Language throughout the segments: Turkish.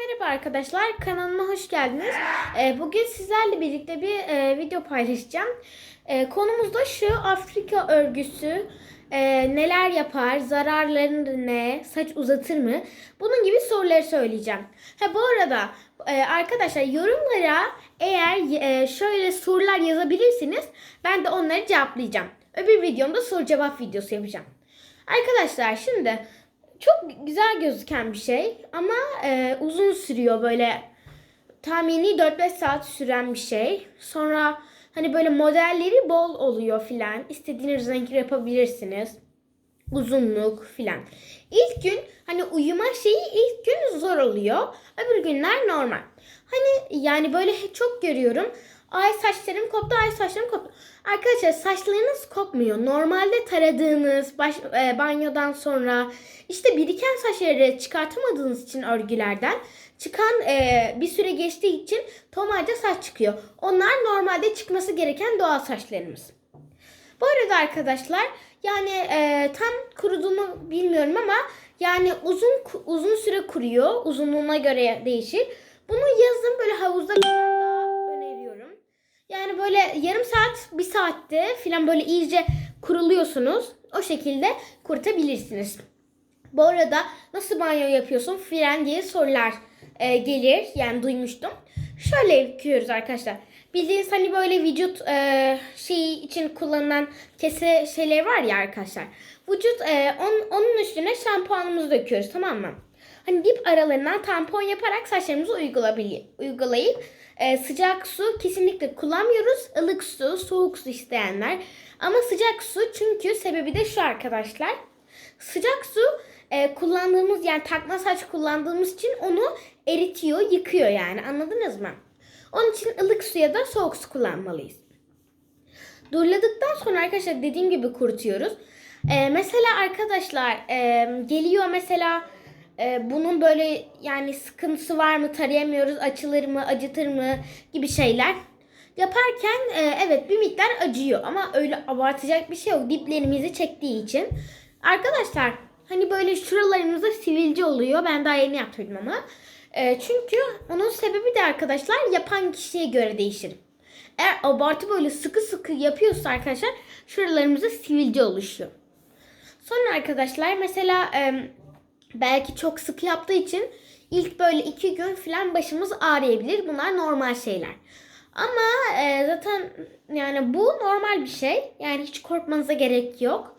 merhaba arkadaşlar. Kanalıma hoş geldiniz. Ee, bugün sizlerle birlikte bir e, video paylaşacağım. Ee, konumuz da şu Afrika örgüsü e, neler yapar, zararları ne, saç uzatır mı? Bunun gibi soruları söyleyeceğim. Ha bu arada e, arkadaşlar yorumlara eğer şöyle sorular yazabilirsiniz ben de onları cevaplayacağım. Öbür videomda soru cevap videosu yapacağım. Arkadaşlar şimdi çok güzel gözüken bir şey ama e, uzun sürüyor böyle tahmini 4-5 saat süren bir şey. Sonra hani böyle modelleri bol oluyor filan. İstediğiniz renkli yapabilirsiniz. Uzunluk filan. İlk gün hani uyuma şeyi ilk gün zor oluyor. Öbür günler normal. Hani yani böyle çok görüyorum. Ay saçlarım koptu, ay saçlarım koptu. Arkadaşlar saçlarınız kopmuyor. Normalde taradığınız baş, e, banyodan sonra işte biriken saçları çıkartamadığınız için örgülerden çıkan e, bir süre geçtiği için tomarca saç çıkıyor. Onlar normalde çıkması gereken doğal saçlarımız. Bu arada arkadaşlar yani e, tam kuruduğunu bilmiyorum ama yani uzun uzun süre kuruyor. Uzunluğuna göre değişir. Bunu yazın böyle havuzda. Yani böyle yarım saat, bir saatte falan böyle iyice kuruluyorsunuz. O şekilde kurutabilirsiniz. Bu arada nasıl banyo yapıyorsun filan diye sorular e, gelir. Yani duymuştum. Şöyle yıkıyoruz arkadaşlar. Bildiğiniz hani böyle vücut e, şeyi için kullanılan kese şeyler var ya arkadaşlar. Vücut e, on, onun üstüne şampuanımızı döküyoruz tamam mı? Hani dip aralarından tampon yaparak saçlarımızı uygulayıp e, sıcak su kesinlikle kullanmıyoruz. Ilık su, soğuk su isteyenler. Ama sıcak su çünkü sebebi de şu arkadaşlar. Sıcak su e, kullandığımız yani takma saç kullandığımız için onu eritiyor, yıkıyor yani anladınız mı? Onun için ılık suya da soğuk su kullanmalıyız. Durladıktan sonra arkadaşlar dediğim gibi kurutuyoruz. E, mesela arkadaşlar e, geliyor mesela e, bunun böyle yani sıkıntısı var mı tarayamıyoruz açılır mı acıtır mı gibi şeyler. Yaparken e, evet bir miktar acıyor ama öyle abartacak bir şey yok diplerimizi çektiği için. Arkadaşlar hani böyle şuralarımızda sivilce oluyor ben daha yeni yaptırdım ama. E, çünkü onun sebebi de arkadaşlar yapan kişiye göre değişir. Eğer abartı böyle sıkı sıkı yapıyorsa arkadaşlar şuralarımızda sivilce oluşuyor. Sonra arkadaşlar mesela e, belki çok sık yaptığı için ilk böyle iki gün falan başımız ağrıyabilir. Bunlar normal şeyler. Ama e, zaten yani bu normal bir şey. Yani hiç korkmanıza gerek yok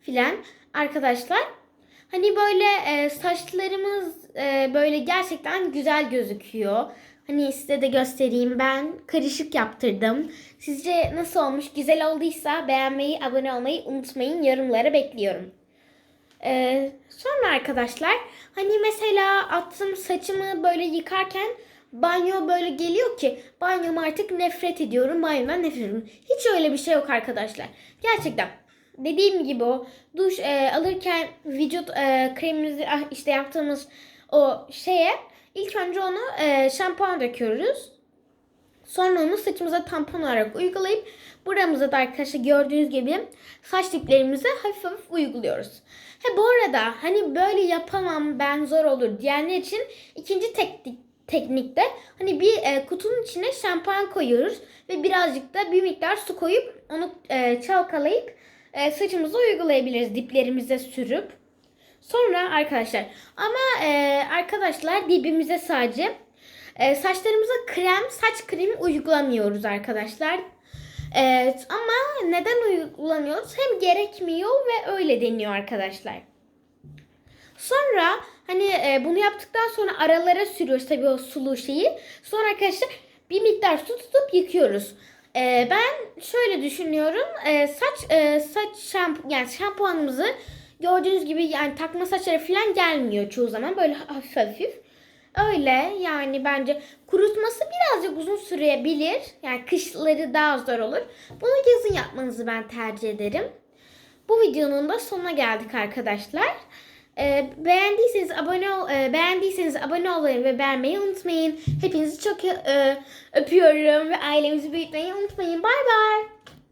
filan arkadaşlar. Hani böyle e, saçlarımız e, böyle gerçekten güzel gözüküyor. Hani size de göstereyim. Ben karışık yaptırdım. Sizce nasıl olmuş? Güzel olduysa beğenmeyi, abone olmayı unutmayın. Yorumlara bekliyorum. Ee, sonra arkadaşlar hani mesela attım saçımı böyle yıkarken banyo böyle geliyor ki banyom artık nefret ediyorum. Banyodan nefret ediyorum. Hiç öyle bir şey yok arkadaşlar. Gerçekten dediğim gibi o duş e, alırken vücut e, kremimizi ah, işte yaptığımız o şeye ilk önce onu e, şampuan döküyoruz. Sonra onu saçımıza tampon olarak uygulayıp buramıza da arkadaşlar gördüğünüz gibi saç diplerimize hafif hafif uyguluyoruz. He bu arada hani böyle yapamam ben zor olur diyenler için ikinci teknik teknikte hani bir e, kutunun içine şampuan koyuyoruz ve birazcık da bir miktar su koyup onu e, çalkalayıp e, saçımıza uygulayabiliriz diplerimize sürüp. Sonra arkadaşlar ama e, arkadaşlar dibimize sadece e, saçlarımıza krem, saç kremi uygulamıyoruz arkadaşlar. Evet ama neden uygulamıyoruz? Hem gerekmiyor ve öyle deniyor arkadaşlar. Sonra hani e, bunu yaptıktan sonra aralara sürüyoruz tabii o sulu şeyi. Sonra arkadaşlar bir miktar su tutup yıkıyoruz. E, ben şöyle düşünüyorum. E, saç e, saç şampu yani şampuanımızı gördüğünüz gibi yani takma saçları falan gelmiyor çoğu zaman böyle hafif hafif. Öyle yani bence kurutması birazcık uzun sürebilir. Yani kışları daha zor olur. Bunu yazın yapmanızı ben tercih ederim. Bu videonun da sonuna geldik arkadaşlar. Ee, beğendiyseniz abone ol, e, beğendiyseniz abone olmayı ve beğenmeyi unutmayın. Hepinizi çok e, öpüyorum ve ailemizi büyütmeyi unutmayın. Bay bay.